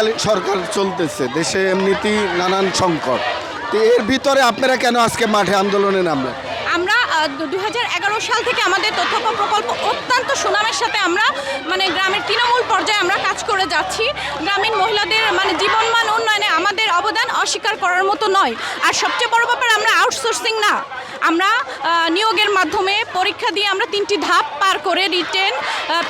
অন্তর্বর্তীকালীন সরকার চলতেছে, দেশে এমনিতেই নানান সংকট। তো এর ভিতরে আপনারা কেন আজকে মাঠে আন্দোলনে নামলেন? আমরা দু সাল থেকে আমাদের তথ্য প্রকল্প অত্যন্ত সুনামের সাথে আমরা মানে গ্রামের তৃণমূল পর্যায়ে আমরা কাজ করে যাচ্ছি। গ্রামীণ মহিলাদের মানে জীবনমান উন্নয়নে আমাদের অবদান অস্বীকার করার মতো নয়। আর সবচেয়ে বড় ব্যাপার, আমরা আউটসোর্সিং না। আমরা নিয়োগের মাধ্যমে পরীক্ষা দিয়ে আমরা তিনটি ধাপ পার করে রিটেন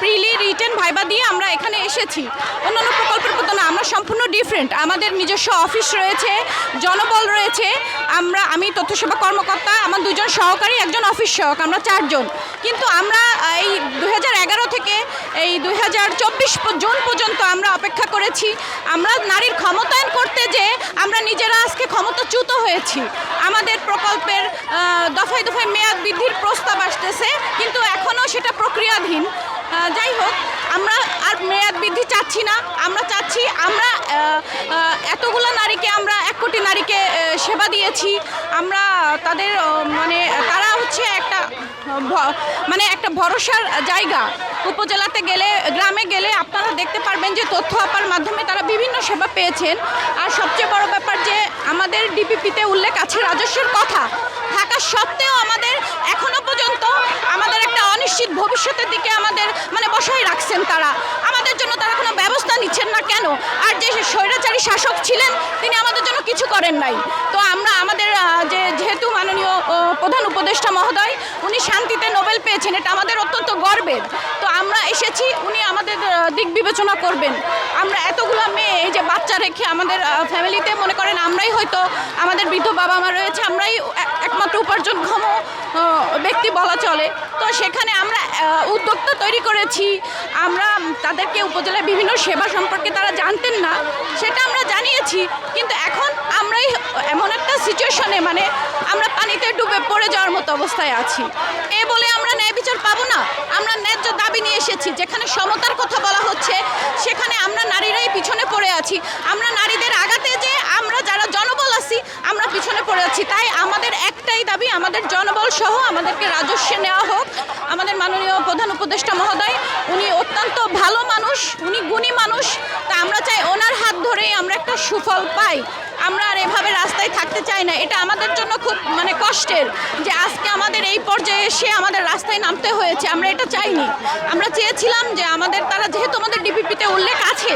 প্রিলি রিটেন ভাইবা দিয়ে আমরা এখানে এসেছি। অন্যান্য প্রকল্পের না, আমরা সম্পূর্ণ ডিফারেন্ট আমাদের নিজস্ব অফিস রয়েছে, জনবল রয়েছে। আমরা, আমি তথ্য সেবা কর্মকর্তা, আমার দুজন সহকারী, একজন অফিস সহক, আমরা চারজন। কিন্তু আমরা এই দু হাজার এগারো থেকে এই দু হাজার চব্বিশ জুন পর্যন্ত আমরা অপেক্ষা করেছি। আমরা নারীর ক্ষমতায়ন করতে যে নিজেরা আজকে ক্ষমতাচ্যুত হয়েছি। আমাদের প্রকল্পের দফায় দফায় মেয়াদ বৃদ্ধির প্রস্তাব আসতেছে, কিন্তু এখনও সেটা প্রক্রিয়াধীন। যাই হোক, আমরা চাচ্ছি না, আমরা চাচ্ছি, আমরা এতগুলো নারীকে আমরা এক কোটি নারীকে সেবা দিয়েছি। আমরা তাদের মানে তারা হচ্ছে একটা মানে একটা ভরসার জায়গা। উপজেলাতে গেলে, গ্রামে গেলে আপনারা দেখতে পারবেন যে তথ্য আপার মাধ্যমে তারা বিভিন্ন সেবা পেয়েছেন। আর সবচেয়ে বড় ব্যাপার যে আমাদের ডিপিপিতে উল্লেখ আছে রাজস্বের কথা। থাকা সত্ত্বেও আমাদের এখনও পর্যন্ত আমাদের একটা অনিশ্চিত ভবিষ্যতের দিকে আমাদের মানে বসাই রাখছেন তারা আমাদের জন্য তারা কোনো ব্যবস্থা নিচ্ছেন না কেন আর যে স্বৈরাচারী শাসক ছিলেন, তিনি আমাদের জন্য কিছু করেন নাই। তো আমরা আমাদের যে যেহেতু মাননীয় প্রধান উপদেষ্টা মহোদয়, উনি শান্তিতে নোবেল পেয়েছেন, এটা আমাদের অত্যন্ত গর্বের। তো আমরা এসেছি, উনি আমাদের দিক বিবেচনা করবেন। আমরা এতগুলো মেয়ে, এই যে বাচ্চা রেখে আমাদের ফ্যামিলিতে মনে করেন আমরাই হয়তো আমাদের বৃদ্ধ বাবা মা রয়েছে, আমরাই এক- একমাত্র উপার্জনক্ষম ব্যক্তি বলা চলে। তো সেখানে আমরা উদ্যোক্তা তৈরি করেছি। আমরা তাদেরকে উপজেলার বিভিন্ন সেবা সম্পর্কে তারা জানতেন না, সেটা আমরা জানিয়েছি। কিন্তু এখন আমরাই এমন একটা সিচুয়েশনে মানে আমরা পানিতে ডুবে পড়ে যাওয়ার মতো অবস্থায় আছি। এ বলে আমরা ন্যায় বিচার পাবো না। আমরা ন্যায্য দাবি নিয়ে এসেছি, যেখানে সমতার কথা বলা হচ্ছে, সেখানে আমরা নারীরাই পিছনে পড়ে আছি। আমরা নারীদের আগাতে যে আমরা যারা জনবল আছি, আমরা পিছনে পড়ে আছি। তাই আমাদের জনবল সহ আমাদেরকে রাজস্বে নেওয়া হোক। আমাদের মাননীয় প্রধান উপদেষ্টা মহোদয়, উনি অত্যন্ত ভালো মানুষ, উনি গুণী মানুষ। তা আমরা চাই ওনার হাত ধরেই আমরা একটা সুফল পাই। আমরা আর এভাবে রাস্তায় থাকতে চাই না। এটা আমাদের জন্য খুব মানে কষ্টের যে আজকে আমাদের এই পর্যায়ে এসে আমাদের রাস্তায় নামতে হয়েছে। আমরা এটা চাইনি। আমরা চেয়েছিলাম যে আমাদের তারা যেহেতু আমাদের ডিপিপিতে উল্লেখ আছে,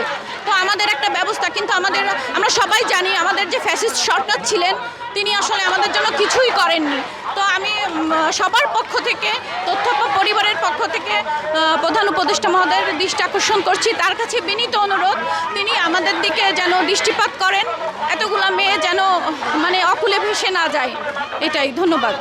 তো আমাদের একটা ব্যবস্থা। কিন্তু আমাদের, আমরা সবাই জানি আমাদের যে ফ্যাসিস্ট সরকার ছিলেন তিনি আসলে আমাদের জন্য কিছুই করেননি। তো আমি সবার পক্ষ থেকে, তথ্য পরিবারের পক্ষ থেকে প্রধান উপদেষ্টা মহোদয়ের দৃষ্টি আকর্ষণ করছি। তার কাছে বিনীত অনুরোধ, তিনি আমাদের দিকে যেন দৃষ্টিপাত করেন, এতগুলো মেয়ে যেন মানে অকুলে ভেসে না যায়। এটাই, ধন্যবাদ।